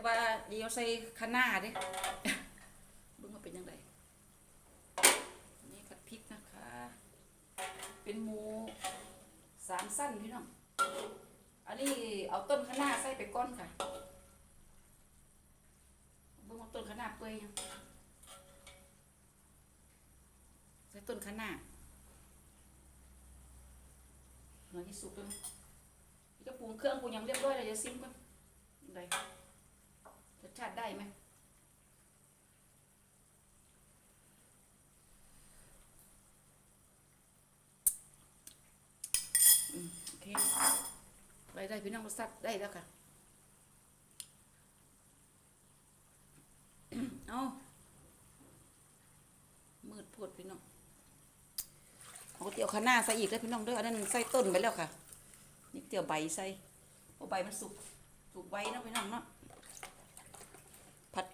แต่ว่าเดี๋ยวใส่คะน้าด้เบิ่งว่าเป็นยังไงนี่ผัดพริกนะคะ เป็นหมูสามสั้นพี่น้อง อันนี้เอาต้นคะน้าใส่ไปก้อนค่ะบิ่งว่าต้นคะน้าเปื่อยยังใส่ต้นคะน้าหน่อยที่สุกเลยนี่ก็ปรุงเครื่องปรุงยังเรียบร้อยแล้วจะซิมกันยังไง รสชาติได้ไหมอืมโอเคได้ได้พี่น้องรสชาติได้แล้วค่ะเอามืดโพดพี่น้องเอาเตี๋ยวข้าวหน้าใส่อีกแล้วพี่น้องเด้ออันนั้นใส่ต้นไปแล้วค่ะ นี่เตี๋ยวใบใส่เพราะใบมันสุกสุกไว้นะพี่น้องเนาะ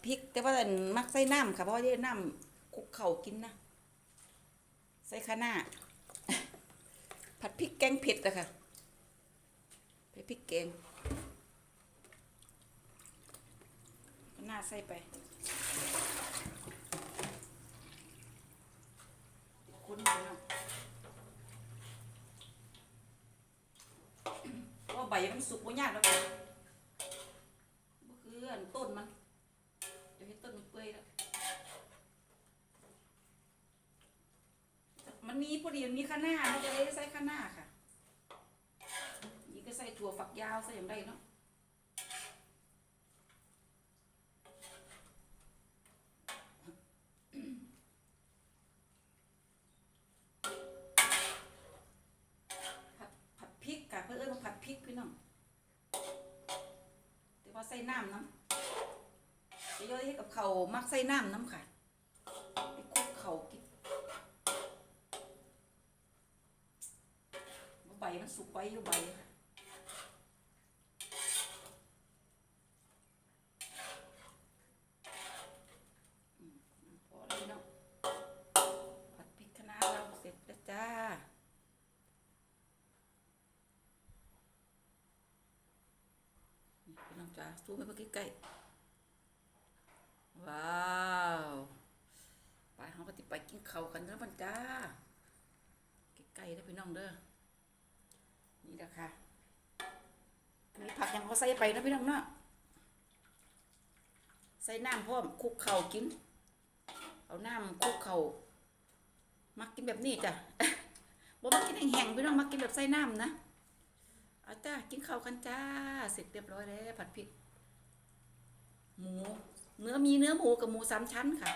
พริก แต่ว่ามักใส่น้ำค่ะเพราะว่าได้น้ำคุกเข่ากินนะใส่ข้าวหน้าผัดพริกแกงเผ็ดอะค่ะไปพริกแกงข้าวหน้าใส่ไปคุณพี่น้องเพราะว่าใบมันสุกบ่ยากแล้ว ต้นมันเปื่อยแล้วมันมีพอดีมันมีข้าหน้ามันจะได้ใส่ข้าหน้าค่ะนี่ก็ใส่ถั่วฝักยาวใส่อย่างไรเนาะผัดผัดพริกค่ะเพื่อนเอิ้นว่าผัดพริกพี่น้องแต่ว่าใส่น้ำน้ำ จะย่อยให้กับเขามักใส่น้ำน้ำค่ะไปคุกเขากินใบมันสุกไว้อยู่ใบค่ะอืมพอแล้วพี่น้องผัดพริกคนาเราเสร็จแล้วจ้านี่พี่น้องจ๋าซูมไปเมื่อกี้ใกล้ๆ ว้าวไปเขาก็ติไปกินข้าวกันแล้วมันจ้าใกล้ๆแล้วพี่น้องเด้อนี่แหละค่ะมีผักยังเขาใส่ไปนะพี่น้องเนาะใส่น้ำพร้อมคุกเข่ากิน เอาน้ำคุกเข่ามักกินแบบนี้จ้ะบ่มักกินแห้งๆพี่น้องมักกินแบบใส่น้ำนะเอาจ้ากินข้าวกันจ้า เสร็จเรียบร้อยแล้วผัดพริกหมู เนื้อมีเนื้อหมูกับหมูสามชั้นค่ะ